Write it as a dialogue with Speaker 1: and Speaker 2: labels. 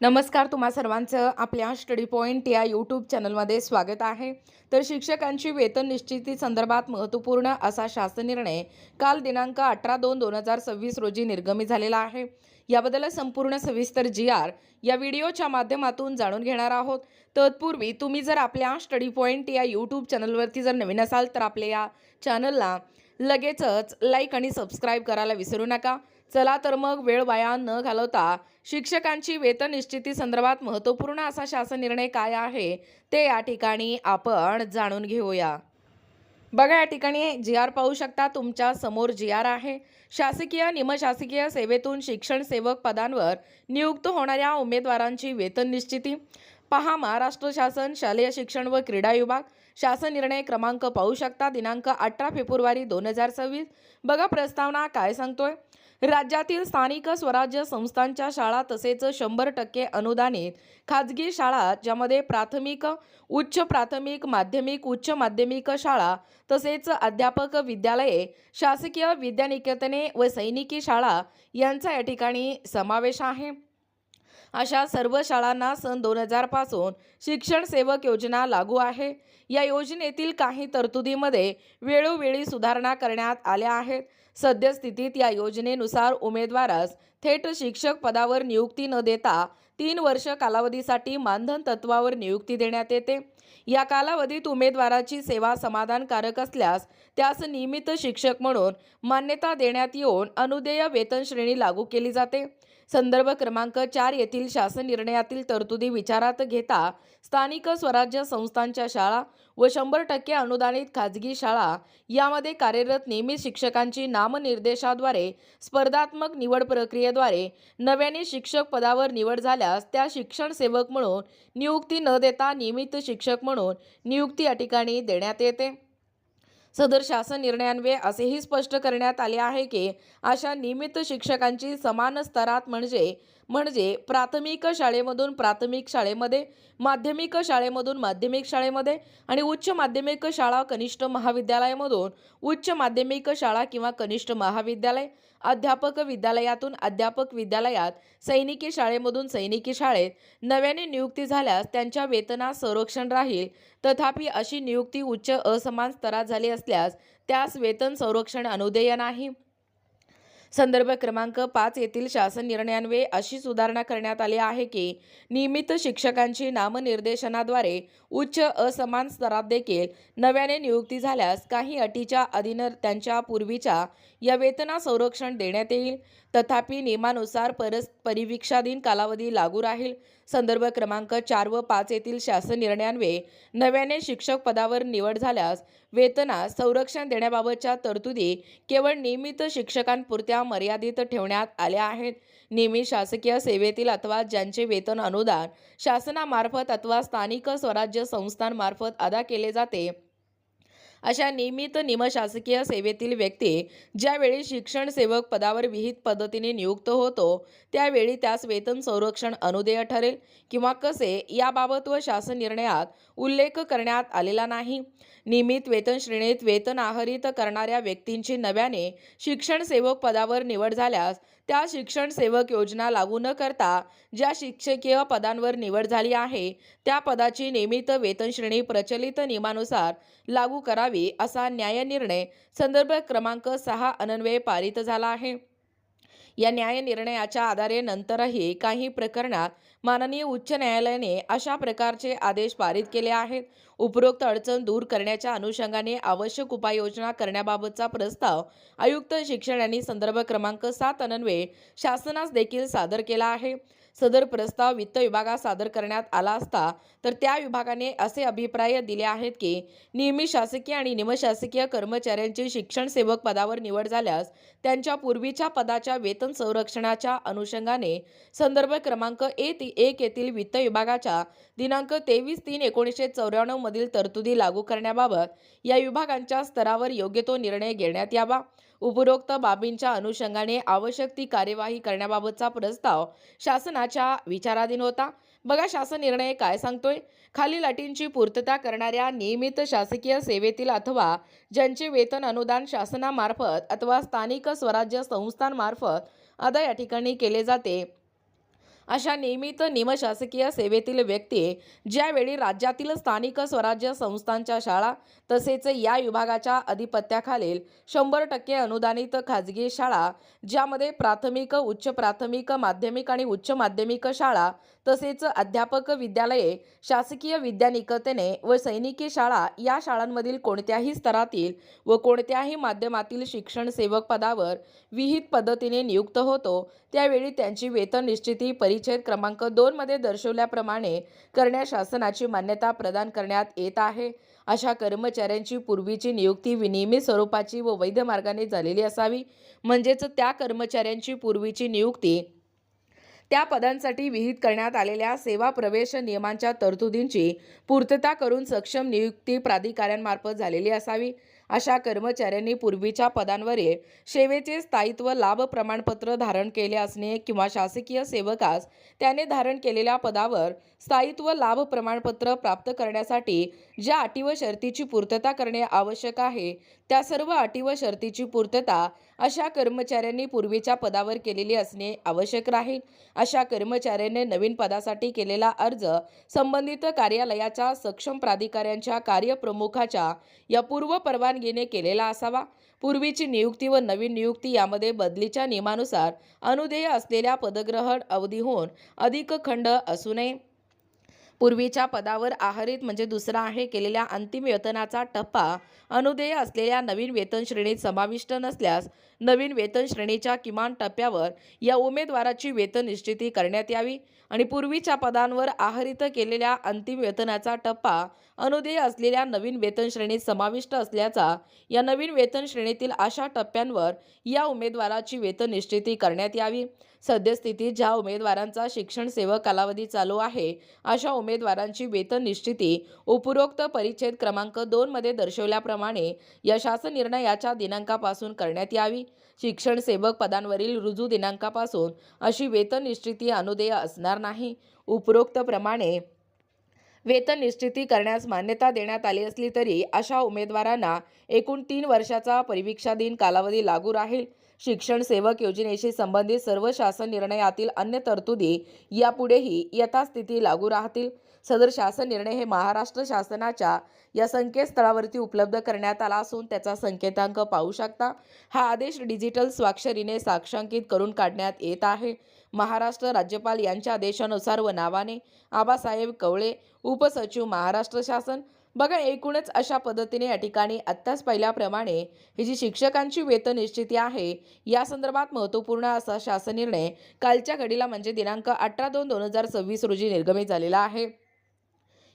Speaker 1: नमस्कार तुम्हा सर्वांचं आपल्या स्टडी पॉईंट या यूट्यूब चॅनलमध्ये स्वागत आहे. तर शिक्षकांची वेतन निश्चिती संदर्भात महत्त्वपूर्ण असा शासन निर्णय काल दिनांक अठरा दोन दोन हजार सव्वीस रोजी निर्गमित झालेला आहे. याबद्दल संपूर्ण सविस्तर जी आर या व्हिडिओच्या माध्यमातून जाणून घेणार आहोत. तत्पूर्वी तुम्ही जर आपल्या स्टडी पॉईंट या यूट्यूब चॅनलवरती जर नवीन असाल तर आपल्या या चॅनलला लगेचच लाईक आणि सबस्क्राईब करायला विसरू नका. चला तर मग वेळ वाया न घालवता शिक्षकांची वेतन निश्चिती संदर्भात महत्त्वपूर्ण असा शासन निर्णय काय आहे ते या ठिकाणी आपण जाणून घेऊया. बघा या ठिकाणी जी आर पाहू शकता तुमच्यासमोर जी आर आहे. शासकीय निमशासकीय सेवेतून शिक्षण सेवक पदांवर नियुक्त होणाऱ्या उमेदवारांची वेतन निश्चिती पहा महाराष्ट्र शासन शालेय शिक्षण व क्रीडा विभाग. शासन निर्णय क्रमांक पाहू शकता दिनांक अठरा फेब्रुवारी दोन हजार सव्वीस. बघा प्रस्तावना काय सांगतोय? राज्यातील स्थानिक स्वराज्य संस्थांच्या शाळा तसेच शंभर टक्के अनुदानित खाजगी शाळा ज्यामध्ये प्राथमिक उच्च प्राथमिक माध्यमिक उच्च माध्यमिक शाळा तसेच अध्यापक विद्यालये शासकीय विद्यानिकेतने व सैनिकी शाळा यांचा या ठिकाणी समावेश आहे. अशा सर्व शाळांना सन दोन हजारपासून शिक्षण सेवक योजना लागू आहे. या योजनेतील काही तरतुदीमध्ये वेळोवेळी सुधारणा करण्यात आल्या आहेत. सद्यस्थितीत या योजनेनुसार उमेदवारास थेट शिक्षक पदावर नियुक्ती न देता तीन वर्ष कालावधीसाठी मानधन तत्वावर नियुक्ती देण्यात येते. या कालावधीत उमेदवाराची सेवा समाधानकारक असल्यास त्यास नियमित शिक्षक म्हणून मान्यता देण्यात येऊन अनुदेय वेतन श्रेणी लागू केली जाते. संदर्भ क्रमांक चार येथील शासन निर्णयातील तरतुदी विचारात घेता स्थानिक स्वराज्य संस्थांच्या शाळा व शंभर टक्के अनुदानित खाजगी शाळा यामध्ये कार्यरत नियमित शिक्षकांची नामनिर्देशाद्वारे स्पर्धात्मक निवड प्रक्रियेद्वारे नव्याने शिक्षक पदावर निवड झाल्यास त्या शिक्षण सेवक म्हणून नियुक्ती न देता नियमित शिक्षक म्हणून नियुक्ती या ठिकाणी देण्यात येते. सदर शासन निर्णयान्वये असेही स्पष्ट करण्यात आले आहे की अशा नियमित शिक्षकांची समान स्तरात म्हणजे म्हणजे प्राथमिक शाळेमधून प्राथमिक शाळेमध्ये माध्यमिक शाळेमधून माध्यमिक शाळेमध्ये आणि उच्च माध्यमिक शाळा कनिष्ठ महाविद्यालयामधून उच्च माध्यमिक शाळा किंवा कनिष्ठ महाविद्यालय अध्यापक विद्यालयातून अध्यापक विद्यालयात सैनिकी शाळेमधून सैनिकी शाळेत नव्याने नियुक्ती झाल्यास त्यांच्या वेतनात संरक्षण राहील. तथापि अशी नियुक्ती उच्च असमान स्तरात झाली असल्यास त्यास वेतन संरक्षण अनुदेय नाही. संदर्भ क्रमांक पाच येथील शासन निर्णयान्वये अशी सुधारणा करण्यात आली आहे की नियमित शिक्षकांची नामनिर्देशनाद्वारे उच्च असमान स्तरात देखील नव्याने नियुक्ती झाल्यास काही अटीच्या अधीन त्यांच्या पूर्वीच्या या वेतना संरक्षण देण्यात येईल. तथापि नियमानुसार परस परिवीक्षाधीन कालावधी लागू राहील. संदर्भ क्रमांक चार व पाच येथील शासन निर्णयान्वये नव्याने शिक्षक पदावर निवड झाल्यास वेतनास संरक्षण देण्याबाबतच्या तरतुदी केवळ नियमित शिक्षकांपुरत्या मर्यादित ठेवण्यात आल्या आहेत. नियमित शासकीय सेवेतील अथवा ज्यांचे वेतन अनुदान शासनामार्फत अथवा स्थानिक स्वराज्य संस्थांमार्फत अदा केले जाते अशा नियमित निमशासकीय सेवेतील व्यक्ती ज्यावेळी शिक्षण सेवक पदावर विहित पद्धतीने नियुक्त होतो त्यावेळी त्यास वेतन संरक्षण अनुदेय ठरेल किंवा कसे याबाबत व शासन निर्णयात उल्लेख करण्यात आलेला नाही. नियमित वेतन श्रेणीत वेतन आहरित करणाऱ्या व्यक्तींची नव्याने शिक्षण सेवक पदावर निवड झाल्यास त्या शिक्षण सेवक योजना लागू न करता ज्या शिक्षकीय पदांवर निवड झाली आहे त्या पदाची नियमित वेतन श्रेणी प्रचलित नियमानुसार लागू करावी असा न्यायनिर्णय संदर्भ क्रमांक सहा अनन्वये पारित झाला आहे. या न्याय निर्णयाच्या आधारे नंतरही काही प्रकरणात माननीय उच्च न्यायालयाने अशा प्रकारचे आदेश पारित केले आहेत. उपरोक्त अडचण दूर करण्याच्या अनुषंगाने आवश्यक उपाययोजना करण्याबाबतचा प्रस्ताव आयुक्त शिक्षण यांनी संदर्भ क्रमांक सात अन्वये शासनास देखील सादर केला आहे. सदर प्रस्ताव वित्त विभागात सादर करण्यात आला असता तर त्या विभागाने असे अभिप्राय दिले आहेत की नियमित शासकीय आणि निमशासकीय कर्मचाऱ्यांची शिक्षण सेवक पदावर निवड झाल्यास त्यांच्या पूर्वीच्या पदाच्या वेतन संरक्षणाच्या अनुषंगाने संदर्भ क्रमांक ए ती एक येथील वित्त विभागाच्या दिनांक तेवीस तीन एकोणीसशे चौऱ्याण्णव मधील तरतुदी लागू करण्याबाबत या विभागांच्या स्तरावर योग्य तो निर्णय घेण्यात यावा. उपरोक्त बाबींच्या अनुषंगाने आवश्यक ती कार्यवाही करण्याबाबतचा प्रस्ताव शासनाच्या विचाराधीन होता. बघा शासन निर्णय काय सांगतोय? खालील अटींची पूर्तता करणाऱ्या नियमित शासकीय सेवेतील अथवा ज्यांचे वेतन अनुदान शासनामार्फत अथवा स्थानिक स्वराज्य संस्थांमार्फत अदा या ठिकाणी केले जाते अशा नियमित निमशासकीय सेवेतील व्यक्ती ज्यावेळी राज्यातील स्थानिक स्वराज्य संस्थांच्या शाळा तसेच या विभागाच्या अधिपत्याखालील शंभर टक्के अनुदानित खाजगी शाळा ज्यामध्ये प्राथमिक उच्च प्राथमिक माध्यमिक आणि उच्च माध्यमिक शाळा तसेच अध्यापक विद्यालये शासकीय विद्यानिकेतने व सैनिकी शाळा या शाळांमधील कोणत्याही स्तरातील व कोणत्याही माध्यमातील शिक्षण सेवक पदावर विहित पद्धतीने नियुक्त होतो. त्यावेळी त्यांची वेतन निश्चिती परिच्छेद क्रमांक दोनमध्ये दर्शवल्याप्रमाणे करण्यास शासनाची मान्यता प्रदान करण्यात येत आहे. अशा कर्मचाऱ्यांची पूर्वीची नियुक्ती विनियमित स्वरूपाची व वैध मार्गाने झालेली असावी. म्हणजेच त्या कर्मचाऱ्यांची पूर्वीची नियुक्ती त्या पदांसाठी विहित करण्यात आलेल्या सेवा प्रवेश नियमांच्या तरतुदींची पूर्तता करून सक्षम नियुक्ती प्राधिकाऱ्यांमार्फत झालेली असावी. अशा कर्मचाऱ्यांनी पूर्वीच्या पदांवरील सेवेचे स्थायित्व लाभ प्रमाणपत्र धारण केले असणे किंवा शासकीय सेवकास त्याने धारण केलेल्या पदावर स्थायित्व लाभ प्रमाणपत्र प्राप्त करण्यासाठी ज्या अटी व शर्तीची पूर्तता करणे आवश्यक आहे त्या सर्व अटी व शर्तीची पूर्तता अशा कर्मचाऱ्यांनी पूर्वीच्या पदावर केलेली असणे आवश्यक राहील. अशा कर्मचाऱ्याने नवीन पदासाठी केलेला अर्ज संबंधित कार्यालयाच्या सक्षम प्राधिकाऱ्यांच्या कार्यप्रमुखाच्या या पूर्व परवानगीने केलेला असावा. पूर्वीची नियुक्ती व नवीन नियुक्ती यामध्ये बदलीच्या नियमानुसार अनुदेय असलेल्या पदग्रहण अवधीहून अधिक खंड असू नये. पूर्वीच्या पदावर आहारित म्हणजे दुसरा आहे. केलेल्या अंतिम वेतनाचा टप्पा अनुदेय असलेल्या नवीन वेतन श्रेणीत समाविष्ट नसल्यास नवीन वेतन श्रेणीच्या किमान टप्प्यावर या उमेदवाराची वेतन निश्चिती करण्यात यावी. आणि पूर्वीच्या पदांवर आहारित केलेल्या अंतिम वेतनाचा टप्पा अनुदेय असलेल्या नवीन वेतन श्रेणीत समाविष्ट असल्याचा या नवीन वेतन श्रेणीतील अशा टप्प्यांवर या उमेदवाराची वेतन निश्चिती करण्यात यावी. सद्यस्थितीत ज्या उमेदवारांचा शिक्षण सेवक कालावधी चालू आहे अशा उमेदवारांची वेतन निश्चिती उपरोक्त परिच्छेद क्रमांक दोनमध्ये दर्शवल्याप्रमाणे या शासन निर्णयाच्या दिनांकापासून करण्यात यावी. शिक्षण सेवक पदांवरील रुजू दिनांकापासून अशी वेतन निश्चिती अनुदेय असणार नाही. उपरोक्त प्रमाणे वेतन निश्चिती करण्यास मान्यता देण्यात आली असली तरी अशा उमेदवारांना एकूण तीन वर्षाचा परिवीक्षाधीन कालावधी लागू राहील. शिक्षण सेवक योजनेशी संबंधित सर्व शासन निर्णयातील अन्य तरतुदी यापुढेही यथास्थिती लागू राहतील. सदर शासन निर्णय हे महाराष्ट्र शासनाच्या या संकेतस्थळावरती उपलब्ध करण्यात आला असून त्याचा संकेतांक पाहू शकता. हा आदेश डिजिटल स्वाक्षरीने साक्षांकित करून काढण्यात येत आहे. महाराष्ट्र राज्यपाल यांच्या आदेशानुसार व नावाने आबासाहेब कवळे उपसचिव महाराष्ट्र शासन. बघा एकूणच अशा पद्धतीने या ठिकाणी आत्ताच पहिल्याप्रमाणे ही जी शिक्षकांची वेतन निश्चिती आहे या संदर्भात महत्त्वपूर्ण असा शासन निर्णय कालच्या घडीला म्हणजे दिनांक अठरा दोन दोन हजार सव्वीस रोजी निर्गमित झालेला आहे.